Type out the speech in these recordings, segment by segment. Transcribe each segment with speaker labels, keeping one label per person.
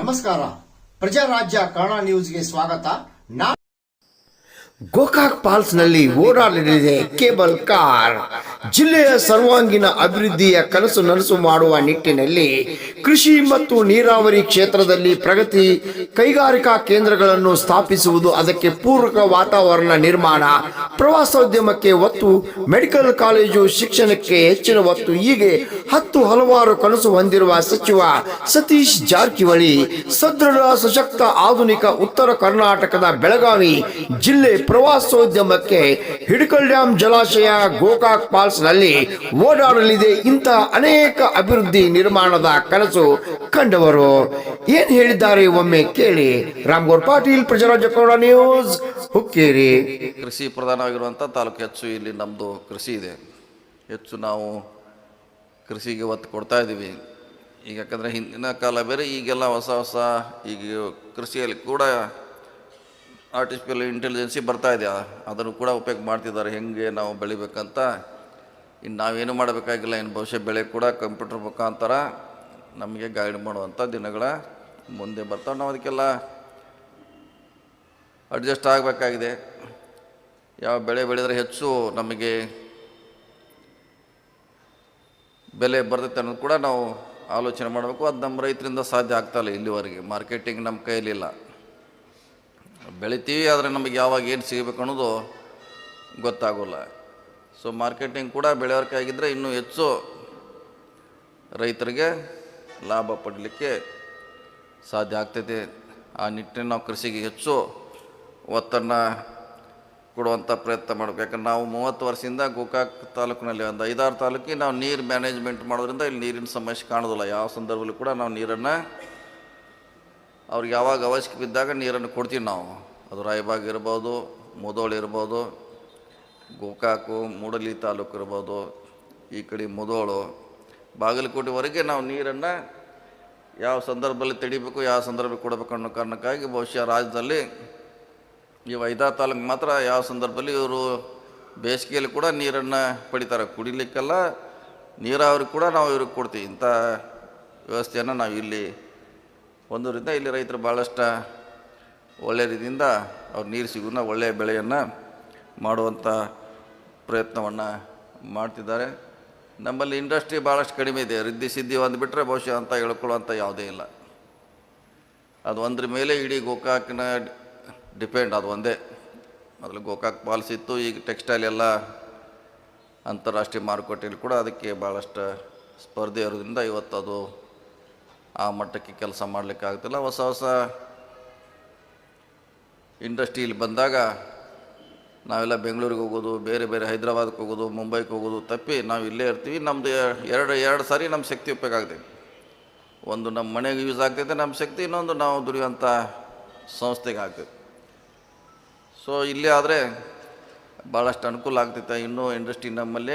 Speaker 1: ನಮಸ್ಕಾರ. ಪ್ರಜಾರಾಜ್ಯ ಕನ್ನಡ ನ್ಯೂಸ್ಗೆ ಸ್ವಾಗತ. ನಾ
Speaker 2: ಗೋಕಾಕ್ ಫಾಲ್ಸ್ನಲ್ಲಿ ಓಡಾಡಲಿದೆ ಕೇಬಲ್ ಕಾರ್. ಜಿಲ್ಲೆಯ ಸರ್ವಾಂಗೀಣ ಅಭಿವೃದ್ಧಿಯ ಕನಸು ನನಸು ಮಾಡುವ ನಿಟ್ಟಿನಲ್ಲಿ ಕೃಷಿ ಮತ್ತು ನೀರಾವರಿ ಕ್ಷೇತ್ರದಲ್ಲಿ ಪ್ರಗತಿ ಕೈಗಾರಿಕಾ ಕೇಂದ್ರಗಳನ್ನು ಸ್ಥಾಪಿಸುವುದು ಅದಕ್ಕೆ ಪೂರಕ ವಾತಾವರಣ ನಿರ್ಮಾಣ, ಪ್ರವಾಸೋದ್ಯಮಕ್ಕೆ ಒತ್ತು, ಮೆಡಿಕಲ್ ಕಾಲೇಜು ಶಿಕ್ಷಣಕ್ಕೆ ಹೆಚ್ಚಿನ ಒತ್ತು, ಹೀಗೆ ಹತ್ತು ಹಲವಾರು ಕನಸು ಹೊಂದಿರುವ ಸಚಿವ ಸತೀಶ್ ಜಾರಕಿಹೊಳಿ, ಸದೃಢ, ಸಶಕ್ತ, ಆಧುನಿಕ ಉತ್ತರ ಕರ್ನಾಟಕದ ಬೆಳಗಾವಿ ಜಿಲ್ಲೆ ಪ್ರವಾಸೋದ್ಯಮಕ್ಕೆ ಹಿಡಕಲ್ ಡ್ಯಾಂ ಜಲಾಶಯ ಗೋಕಾಕ್ ಫಾಲ್ಸ್ನಲ್ಲಿ ಓಡಾಡಲಿದೆ. ಇಂತಹ ಅನೇಕ ಅಭಿವೃದ್ಧಿ ನಿರ್ಮಾಣದ ಕನಸು ಕಂಡವರು. ಏನ್ ಹೇಳಿದ್ದಾರೆ ಒಮ್ಮೆ ಕೇಳಿ. ರಾಮ್ಗೌಡ್ ಪಾಟೀಲ್ ಪ್ರಜಾರಾಜ್ಯ ಕೌಡ ನ್ಯೂಸ್ ಹುಕ್ಕೇರಿ.
Speaker 3: ಕೃಷಿ ಪ್ರಧಾನವಾಗಿರುವಂಥ ತಾಲೂಕು ಹೆಚ್ಚು, ಇಲ್ಲಿ ನಮ್ಮದು ಕೃಷಿ ಇದೆ. ಹೆಚ್ಚು ನಾವು ಕೃಷಿಗೆ ಒತ್ತು ಕೊಡ್ತಾ ಇದ್ದೀವಿ. ಈಗ ಯಾಕಂದರೆ ಹಿಂದಿನ ಕಾಲ ಬೇರೆ, ಈಗೆಲ್ಲ ಹೊಸ ಹೊಸ ಈಗ ಕೃಷಿಯಲ್ಲಿ ಕೂಡ ಆರ್ಟಿಫಿಷಿಯಲ್ ಇಂಟೆಲಿಜೆನ್ಸಿ ಬರ್ತಾ ಇದೆ ಅದನ್ನು ಕೂಡ ಉಪಯೋಗ ಮಾಡ್ತಿದ್ದಾರೆ. ಹೆಂಗೆ ನಾವು ಬೆಳಿಬೇಕಂತ? ಇನ್ನು ನಾವೇನು ಮಾಡಬೇಕಾಗಿಲ್ಲ. ಇನ್ನು ಭವಿಷ್ಯ ಬೆಳೆ ಕೂಡ ಕಂಪ್ಯೂಟರ್ ಮುಖಾಂತರ ನಮಗೆ ಗೈಡ್ ಮಾಡುವಂಥ ದಿನಗಳ ಮುಂದೆ ಬರ್ತಾವೆ. ನಾವು ಅದಕ್ಕೆಲ್ಲ ಅಡ್ಜಸ್ಟ್ ಆಗಬೇಕಾಗಿದೆ. ಯಾವ ಬೆಳೆ ಬೆಳೆದರೆ ಹೆಚ್ಚು ನಮಗೆ ಬೆಲೆ ಬರ್ತೈತೆ ಅನ್ನೋದು ಕೂಡ ನಾವು ಆಲೋಚನೆ ಮಾಡಬೇಕು. ಅದು ನಮ್ಮ ರೈತರಿಂದ ಸಾಧ್ಯ ಆಗ್ತಾಯಿಲ್ಲ ಇಲ್ಲಿವರೆಗೆ. ಮಾರ್ಕೆಟಿಂಗ್ ನಮ್ಮ ಕೈಯಲ್ಲಿಲ್ಲ. ಬೆಳಿತೀವಿ, ಆದರೆ ನಮಗೆ ಯಾವಾಗ ಏನು ಸಿಗಬೇಕು ಅನ್ನೋದು ಗೊತ್ತಾಗೋಲ್ಲ. ಸೊ ಮಾರ್ಕೆಟಿಂಗ್ ಕೂಡ ಬೆಳೆಯೋರ್ಕಾಗಿದ್ದರೆ ಇನ್ನೂ ಹೆಚ್ಚು ರೈತರಿಗೆ ಲಾಭ ಪಡಲಿಕ್ಕೆ ಸಾಧ್ಯ ಆಗ್ತೈತೆ. ಆ ನಿಟ್ಟಿನಲ್ಲಿ ನಾವು ಕೃಷಿಗೆ ಹೆಚ್ಚು ಒತ್ತನ್ನು ಕೊಡುವಂಥ ಪ್ರಯತ್ನ ಮಾಡಬೇಕು. ಯಾಕಂದ್ರೆ ನಾವು ಮೂವತ್ತು ವರ್ಷದಿಂದ ಗೋಕಾಕ್ ತಾಲೂಕಿನಲ್ಲಿ ಒಂದು ಐದಾರು ತಾಲೂಕಿಗೆ ನಾವು ನೀರು ಮ್ಯಾನೇಜ್ಮೆಂಟ್ ಮಾಡೋದ್ರಿಂದ ಇಲ್ಲಿ ನೀರಿನ ಸಮಸ್ಯೆ ಕಾಣೋದಿಲ್ಲ. ಯಾವ ಸಂದರ್ಭದಲ್ಲೂ ಕೂಡ ನಾವು ನೀರನ್ನು ಅವ್ರಿಗೆ ಯಾವಾಗ ಅವಶ್ಯಕ ಬಿದ್ದಾಗ ನೀರನ್ನು ಕೊಡ್ತೀವಿ ನಾವು. ಅದು ರಾಯಬಾಗ್ ಇರ್ಬೋದು, ಮುದೋಳು ಇರ್ಬೋದು, ಗೋಕಾಕು, ಮೂಡಲಿ ತಾಲೂಕು ಇರ್ಬೋದು, ಈ ಕಡೆ ಮುದೋಳು, ಬಾಗಲಕೋಟೆವರೆಗೆ ನಾವು ನೀರನ್ನು ಯಾವ ಸಂದರ್ಭದಲ್ಲಿ ತಡಿಬೇಕು, ಯಾವ ಸಂದರ್ಭದಲ್ಲಿ ಕೊಡಬೇಕು ಅನ್ನೋ ಕಾರಣಕ್ಕಾಗಿ ಬಹುಶಃ ರಾಜ್ಯದಲ್ಲಿ ಇವು ವೈದಾ ತಾಲೂಕು ಮಾತ್ರ ಯಾವ ಸಂದರ್ಭದಲ್ಲಿ ಇವರು ಬೇಸಿಗೆಯಲ್ಲಿ ಕೂಡ ನೀರನ್ನು ಪಡಿತಾರೆ. ಕುಡಿಲಿಕ್ಕೆಲ್ಲ, ನೀರಾವರಿ ಕೂಡ ನಾವು ಇವ್ರಿಗೆ ಕೊಡ್ತೀವಿ. ಇಂಥ ವ್ಯವಸ್ಥೆಯನ್ನು ನಾವು ಇಲ್ಲಿ ಒಂದರಿಂದ ಇಲ್ಲಿ ರೈತರು ಭಾಳಷ್ಟು ಒಳ್ಳೆಯ ರೀತಿಯಿಂದ ಅವ್ರು ನೀರು ಸಿಗೋನ ಒಳ್ಳೆಯ ಬೆಳೆಯನ್ನು ಮಾಡುವಂಥ ಪ್ರಯತ್ನವನ್ನು ಮಾಡ್ತಿದ್ದಾರೆ. ನಮ್ಮಲ್ಲಿ ಇಂಡಸ್ಟ್ರಿ ಭಾಳಷ್ಟು ಕಡಿಮೆ ಇದೆ. ರಿದ್ದಿ ಸಿದ್ಧಿ ಒಂದು ಬಿಟ್ಟರೆ ಬಹುಶಃ ಅಂತ ಹೇಳ್ಕೊಳ್ಳುವಂಥ ಯಾವುದೇ ಇಲ್ಲ. ಅದು ಒಂದ್ರ ಮೇಲೆ ಇಡೀ ಗೋಕಾಕಿನ ಡಿಪೆಂಡ್, ಅದು ಒಂದೇ. ಮೊದಲು ಗೋಕಾಕ್ ಪಾಲ್ಸ್ ಇತ್ತು, ಈಗ ಟೆಕ್ಸ್ಟೈಲ್ ಎಲ್ಲ ಅಂತಾರಾಷ್ಟ್ರೀಯ ಮಾರುಕಟ್ಟೆಯಲ್ಲಿ ಕೂಡ ಅದಕ್ಕೆ ಭಾಳಷ್ಟು ಸ್ಪರ್ಧೆ ಇರೋದ್ರಿಂದ ಇವತ್ತು ಅದು ಆ ಮಟ್ಟಕ್ಕೆ ಕೆಲಸ ಮಾಡಲಿಕ್ಕೆ ಆಗ್ತಿಲ್ಲ. ಹೊಸ ಹೊಸ ಇಂಡಸ್ಟ್ರಿ ಬಂದಾಗ ನಾವೆಲ್ಲ ಬೆಂಗಳೂರಿಗೆ ಹೋಗೋದು, ಬೇರೆ ಬೇರೆ ಹೈದ್ರಾಬಾದ್ಗೆ ಹೋಗೋದು, ಮುಂಬೈಗೆ ಹೋಗೋದು ತಪ್ಪಿ ನಾವು ಇಲ್ಲೇ ಇರ್ತೀವಿ. ನಮ್ಮದು ಎರಡು ಎರಡು ಸಾರಿ ನಮ್ಮ ಶಕ್ತಿ ಉಪಯೋಗ ಆಗ್ತೈತಿ. ಒಂದು ನಮ್ಮ ಮನೆಗೆ ಯೂಸ್ ಆಗ್ತೈತೆ, ನಮ್ಮ ಶಕ್ತಿ, ಇನ್ನೊಂದು ನಾವು ದುಡಿಯುವಂಥ ಸಂಸ್ಥೆಗೆ ಆಗ್ತೈತೆ. ಸೊ ಇಲ್ಲಿ ಆದರೆ ಭಾಳಷ್ಟು ಅನುಕೂಲ ಆಗ್ತೈತೆ ಇನ್ನೂ ಇಂಡಸ್ಟ್ರಿ ನಮ್ಮಲ್ಲಿ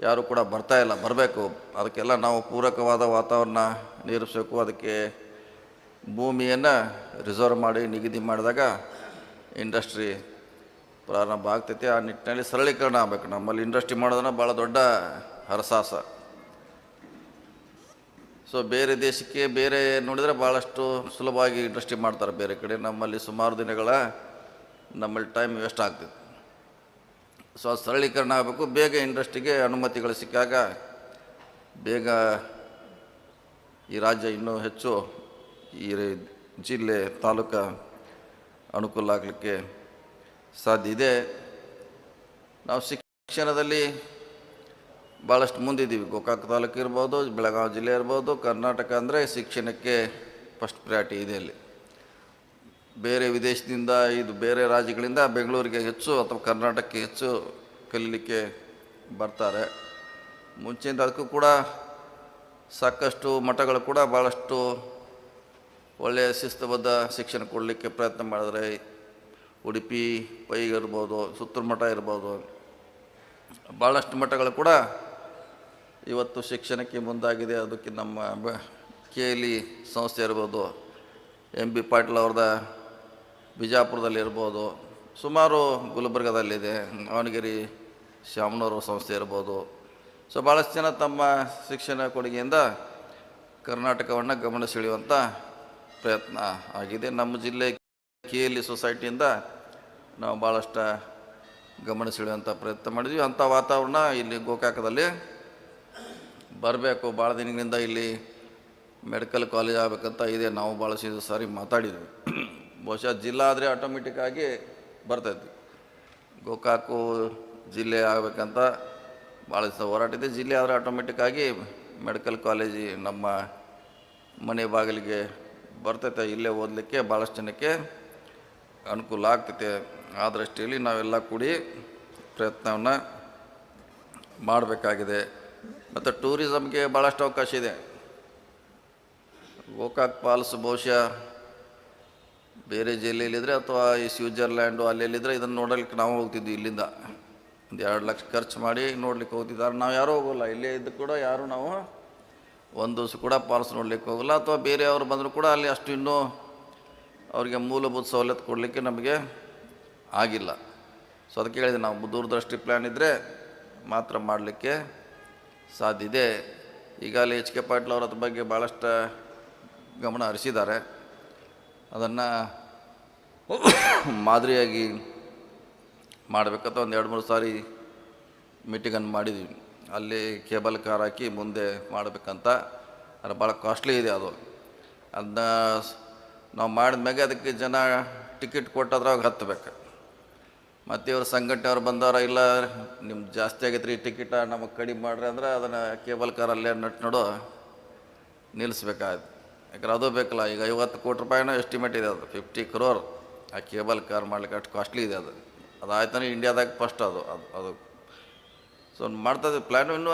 Speaker 3: ಯಾರು ಕೂಡ ಬರ್ತಾ ಇಲ್ಲ. ಬರಬೇಕು. ಅದಕ್ಕೆಲ್ಲ ನಾವು ಪೂರಕವಾದ ವಾತಾವರಣ ನಿರ್ಮಿಸಬೇಕು ಅದಕ್ಕೆ ಭೂಮಿಯನ್ನು ರಿಸರ್ವ್ ಮಾಡಿ, ನಿಗದಿ ಮಾಡಿದಾಗ ಇಂಡಸ್ಟ್ರಿ ಪ್ರಾರಂಭ ಆಗ್ತೈತಿ. ಆ ನಿಟ್ಟಿನಲ್ಲಿ ಸರಳೀಕರಣ ಆಗಬೇಕು. ನಮ್ಮಲ್ಲಿ ಇಂಡಸ್ಟ್ರಿ ಮಾಡೋದನ್ನ ಭಾಳ ದೊಡ್ಡ ಹರಸಾಹಸ. ಸೊ ಬೇರೆ ದೇಶಕ್ಕೆ ಬೇರೆ ನೋಡಿದರೆ ಭಾಳಷ್ಟು ಸುಲಭವಾಗಿ ಇಂಡಸ್ಟ್ರಿ ಮಾಡ್ತಾರೆ ಬೇರೆ ಕಡೆ. ನಮ್ಮಲ್ಲಿ ಸುಮಾರು ದಿನಗಳ ನಮ್ಮಲ್ಲಿ ಟೈಮ್ ವೇಸ್ಟ್ ಆಗ್ತದೆ ಸೊ ಸರಳೀಕರಣ ಆಗಬೇಕು, ಬೇಗ ಇಂಡಸ್ಟ್ರಿಗೆ ಅನುಮತಿಗಳು ಸಿಕ್ಕಾಗ ಬೇಗ ಈ ರಾಜ್ಯ ಇನ್ನೂ ಹೆಚ್ಚು ಈ ಜಿಲ್ಲೆ, ತಾಲೂಕ ಅನುಕೂಲ ಆಗಲಿಕ್ಕೆ ಸಾಧ್ಯ ಇದೆ. ನಾವು ಶಿಕ್ಷಣದಲ್ಲಿ ಭಾಳಷ್ಟು ಮುಂದಿದ್ದೀವಿ. ಗೋಕಾಕ್ ತಾಲೂಕು ಇರ್ಬೋದು ಬೆಳಗಾವಿ ಜಿಲ್ಲೆ ಇರ್ಬೋದು, ಕರ್ನಾಟಕ ಅಂದರೆ ಶಿಕ್ಷಣಕ್ಕೆ ಫಸ್ಟ್ ಪ್ರಯಾರಿಟಿ ಇದೆ ಅಲ್ಲಿ. ಬೇರೆ ವಿದೇಶದಿಂದ ಇದು ಬೇರೆ ರಾಜ್ಯಗಳಿಂದ ಬೆಂಗಳೂರಿಗೆ ಹೆಚ್ಚು ಅಥವಾ ಕರ್ನಾಟಕಕ್ಕೆ ಹೆಚ್ಚು ಕಲೀಲಿಕ್ಕೆ ಬರ್ತಾರೆ. ಮುಂಚೆಯಿಂದ ಅದಕ್ಕೂ ಕೂಡ ಸಾಕಷ್ಟು ಮಠಗಳು ಕೂಡ ಭಾಳಷ್ಟು ಒಳ್ಳೆಯ ಶಿಸ್ತುಬದ್ಧ ಶಿಕ್ಷಣ ಕೊಡಲಿಕ್ಕೆ ಪ್ರಯತ್ನ ಮಾಡಿದ್ರೆ ಉಡುಪಿ ಪೈ ಇರ್ಬೋದು ಸುತ್ತೂರು ಮಠ ಇರ್ಬೋದು. ಭಾಳಷ್ಟು ಮಠಗಳು ಕೂಡ ಇವತ್ತು ಶಿಕ್ಷಣಕ್ಕೆ ಮುಂದಾಗಿದೆ. ಅದಕ್ಕೆ ನಮ್ಮ ಕೆ ಎಲ್ ಇ ಸಂಸ್ಥೆ ಇರ್ಬೋದು. ಎಂ ಬಿ ಪಾಟೀಲ್ ಅವ್ರದ ಬಿಜಾಪುರದಲ್ಲಿ ಇರ್ಬೋದು ಸುಮಾರು ಗುಲ್ಬರ್ಗದಲ್ಲಿದೆ ಅವನಗಿರಿ ಶಾಮನೂರು ಸಂಸ್ಥೆ ಇರ್ಬೋದು. ಸೊ ಭಾಳಷ್ಟು ಜನ ತಮ್ಮ ಶಿಕ್ಷಣ ಕೊಡುಗೆಯಿಂದ ಕರ್ನಾಟಕವನ್ನು ಗಮನ ಸೆಳೆಯುವಂಥ ಪ್ರಯತ್ನ ಆಗಿದೆ. ನಮ್ಮ ಜಿಲ್ಲೆ ಕೆ ಎಲ್ ಇ ಸೊಸೈಟಿಯಿಂದ ನಾವು ಭಾಳಷ್ಟು ಗಮನ ಸೆಳೆಯುವಂಥ ಪ್ರಯತ್ನ ಮಾಡಿದ್ವಿ. ಅಂಥ ವಾತಾವರಣ ಇಲ್ಲಿ ಗೋಕಾಕದಲ್ಲಿ ಬರಬೇಕು. ಭಾಳ ದಿನಗಳಿಂದ ಇಲ್ಲಿ ಮೆಡಿಕಲ್ ಕಾಲೇಜ್ ಆಗಬೇಕಂತ ಇದೆ. ನಾವು ಭಾಳಷ್ಟು ಸಾರಿ ಮಾತಾಡಿದ್ವಿ. ಬಹುಶಃ ಜಿಲ್ಲಾ ಆದರೆ ಆಟೋಮೆಟಿಕ್ಕಾಗಿ ಬರ್ತೈತಿ. ಗೋಕಾಕು ಜಿಲ್ಲೆ ಆಗಬೇಕಂತ ಭಾಳ ದಿವಸ ಹೋರಾಟ ಇದೆ. ಜಿಲ್ಲೆ ಆದರೆ ಆಟೋಮೆಟಿಕ್ಕಾಗಿ ಮೆಡಿಕಲ್ ಕಾಲೇಜಿ ನಮ್ಮ ಮನೆ ಬಾಗಿಲಿಗೆ ಬರ್ತೈತೆ. ಇಲ್ಲೇ ಓದಲಿಕ್ಕೆ ಭಾಳಷ್ಟು ಜನಕ್ಕೆ ಅನುಕೂಲ ಆಗ್ತೈತೆ. ಆ ದೃಷ್ಟಿಯಲ್ಲಿ ನಾವೆಲ್ಲ ಕೂಡಿ ಪ್ರಯತ್ನವನ್ನು ಮಾಡಬೇಕಾಗಿದೆ. ಮತ್ತು ಟೂರಿಸಮ್ಗೆ ಭಾಳಷ್ಟು ಅವಕಾಶ ಇದೆ. ಗೋಕಾಕ್ ಪಾಲ್ಸ್ ಬಹುಶಃ ಬೇರೆ ಜಿಲ್ಲೆಯಲ್ಲಿದ್ದರೆ ಅಥವಾ ಈ ಸ್ವಿಟ್ಜರ್ಲ್ಯಾಂಡು ಅಲ್ಲೆಲ್ಲಿದ್ದರೆ ಇದನ್ನು ನೋಡಲಿಕ್ಕೆ ನಾವು ಹೋಗ್ತಿದ್ವಿ ಇಲ್ಲಿಂದ. ಒಂದು ಎರಡು ಲಕ್ಷ ಖರ್ಚು ಮಾಡಿ ನೋಡ್ಲಿಕ್ಕೆ ಹೋಗ್ತಿದ್ದಾರೆ. ನಾವು ಯಾರೂ ಹೋಗೋಲ್ಲ. ಇಲ್ಲೇ ಇದ್ದು ಕೂಡ ಯಾರೂ ನಾವು ಒಂದು ದಿವಸ ಕೂಡ ಪಾಲ್ಸ್ ನೋಡಲಿಕ್ಕೆ ಹೋಗಲ್ಲ. ಅಥವಾ ಬೇರೆಯವರು ಬಂದರೂ ಕೂಡ ಅಲ್ಲಿ ಅಷ್ಟು ಇನ್ನೂ ಅವರಿಗೆ ಮೂಲಭೂತ ಸವಲತ್ತು ಕೊಡಲಿಕ್ಕೆ ನಮಗೆ ಆಗಿಲ್ಲ. ಸೊ ಅದಕ್ಕೆ ಹೇಳಿದೆ, ನಾವು ದೂರದೃಷ್ಟಿ ಪ್ಲ್ಯಾನ್ ಇದ್ದರೆ ಮಾತ್ರ ಮಾಡಲಿಕ್ಕೆ ಸಾಧ್ಯ ಇದೆ. ಈಗಾಗಲೇ ಎಚ್ ಕೆ ಪಾಟೀಲ್ ಅವರ ಅದ್ರ ಬಗ್ಗೆ ಭಾಳಷ್ಟು ಗಮನ ಹರಿಸಿದ್ದಾರೆ. ಅದನ್ನು ಮಾದರಿಯಾಗಿ ಮಾಡಬೇಕಂತ ಒಂದು ಎರಡು ಮೂರು ಸಾರಿ ಮೀಟಿಂಗನ್ನು ಮಾಡಿದ್ವಿ. ಅಲ್ಲಿ ಕೇಬಲ್ ಕಾರ್ ಹಾಕಿ ಮುಂದೆ ಮಾಡಬೇಕಂತ. ಅದು ಭಾಳ ಕಾಸ್ಟ್ಲಿ ಇದೆ ಅದು. ಅದನ್ನ ನಾವು ಮಾಡಿದ್ಮ್ಯಾಗೆ ಅದಕ್ಕೆ ಜನ ಟಿಕೆಟ್ ಕೊಟ್ಟದ್ರಾಗ ಹತ್ತಬೇಕು ಮತ್ತು ಇವ್ರ ಸಂಘಟನೆಯವ್ರು ಬಂದವ್ರ ಇಲ್ಲ ನಿಮ್ಗೆ ಜಾಸ್ತಿ ಆಗೈತೆ ರೀ ಟಿಕೆಟ ನಮಗೆ ಕಡಿಮೆ ಮಾಡ್ರಿ ಅಂದ್ರೆ ಅದನ್ನು ಕೇಬಲ್ ಕಾರ್ ಅಲ್ಲೇ ನಟ್ ನೋಡು ನಿಲ್ಲಿಸ್ಬೇಕಾಯ್ತು ಯಾಕಂದ್ರೆ ಅದು ಬೇಕಲ್ಲ, ಈಗ ಐವತ್ತು ಕೋಟಿ ರೂಪಾಯಿನ ಎಸ್ಟಿಮೇಟ್ ಇದೆ ಅದು ಫಿಫ್ಟಿ ಕ್ರೋರ್ ಆ ಕೇಬಲ್ ಕಾರ್ ಮಾಡ್ಲಿಕ್ಕೆ ಅಷ್ಟು ಕಾಸ್ಟ್ಲಿ ಇದೆ ಅದು. ಅದು ಆಯ್ತಾನೆ ಇಂಡಿಯಾದಾಗ ಫಸ್ಟ್ ಅದು ಅದು ಅದು. ಸೊ ಮಾಡ್ತದೆ ಪ್ಲ್ಯಾನು ಇನ್ನೂ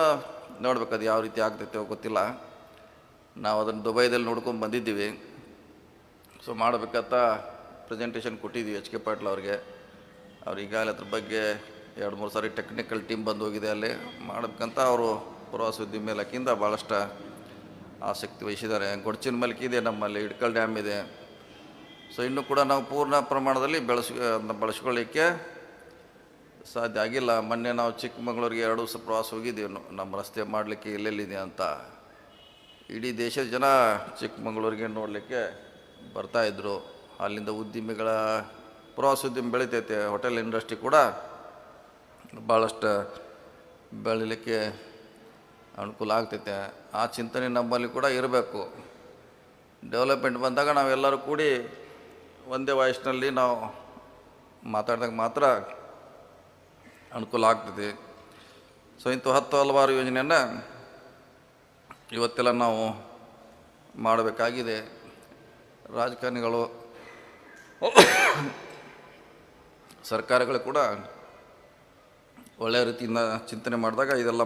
Speaker 3: ನೋಡ್ಬೇಕು ಅದು ಯಾವ ರೀತಿ ಆಗ್ತೈತೆ ಗೊತ್ತಿಲ್ಲ. ನಾವು ಅದನ್ನು ದುಬೈದಲ್ಲಿ ನೋಡ್ಕೊಂಡು ಬಂದಿದ್ದೀವಿ. ಸೊ ಮಾಡಬೇಕಂತ ಪ್ರೆಸೆಂಟೇಷನ್ ಕೊಟ್ಟಿದ್ದೀವಿ ಎಚ್ ಕೆ ಪಾಟೀಲ್ ಅವ್ರಿಗೆ. ಅವ್ರು ಈಗಾಗಲೇ ಅದ್ರ ಬಗ್ಗೆ ಎರಡು, ಮೂರು ಸಾರಿ ಟೆಕ್ನಿಕಲ್ ಟೀಮ್ ಬಂದು ಹೋಗಿದೆ ಅಲ್ಲಿ. ಮಾಡಬೇಕಂತ ಅವರು ಪ್ರವಾಸೋದ್ಯಮ ಇಲಾಖೆಯಿಂದ ಭಾಳಷ್ಟು ಆಸಕ್ತಿ ವಹಿಸಿದ್ದಾರೆ. ಗೊಡ್ಚಿನ ಮಲ್ಕಿ ಇದೆ, ನಮ್ಮಲ್ಲಿ ಇಡ್ಕಲ್ ಡ್ಯಾಮ್ ಇದೆ. ಸೊ ಇನ್ನೂ ಕೂಡ ನಾವು ಪೂರ್ಣ ಪ್ರಮಾಣದಲ್ಲಿ ಬೆಳೆಸ್ ಬಳಸ್ಕೊಳ್ಳಿಕ್ಕೆ ಸಾಧ್ಯ ಆಗಿಲ್ಲ. ಮೊನ್ನೆ ನಾವು ಚಿಕ್ಕಮಗಳೂರಿಗೆ ಎರಡು ದಿವಸ ಪ್ರವಾಸ ಹೋಗಿದ್ದೀವಿ. ನಮ್ಮ ರಸ್ತೆ ಮಾಡಲಿಕ್ಕೆ ಎಲ್ಲೆಲ್ಲಿದೆ ಅಂತ. ಇಡೀ ದೇಶದ ಜನ ಚಿಕ್ಕಮಗಳೂರಿಗೆ ನೋಡಲಿಕ್ಕೆ ಬರ್ತಾಯಿದ್ರು ಅಲ್ಲಿಂದ ಉದ್ದಿಮೆಗಳ ಪ್ರವಾಸೋದ್ಯಮ ಬೆಳಿತೈತೆ. ಹೋಟೆಲ್ ಇಂಡಸ್ಟ್ರಿ ಕೂಡ ಭಾಳಷ್ಟು ಬೆಳಿಲಿಕ್ಕೆ ಅನುಕೂಲ ಆಗ್ತೈತೆ. ಆ ಚಿಂತನೆ ನಮ್ಮಲ್ಲಿ ಕೂಡ ಇರಬೇಕು. ಡೆವಲಪ್ಮೆಂಟ್ ಬಂದಾಗ ನಾವೆಲ್ಲರೂ ಕೂಡಿ ಒಂದೇ ವಯಸ್ಸಿನಲ್ಲಿ ನಾವು ಮಾತಾಡಿದಾಗ ಮಾತ್ರ ಅನುಕೂಲ ಆಗ್ತದೆ. ಸೊ ಇಂಥ ಹತ್ತು ಹಲವಾರು ಯೋಜನೆಯನ್ನು ಇವತ್ತೆಲ್ಲ ನಾವು ಮಾಡಬೇಕಾಗಿದೆ. ರಾಜಕಾರಣಿಗಳು, ಸರ್ಕಾರಗಳು ಕೂಡ ಒಳ್ಳೆಯ ರೀತಿಯಿಂದ ಚಿಂತನೆ ಮಾಡಿದಾಗ ಇದೆಲ್ಲ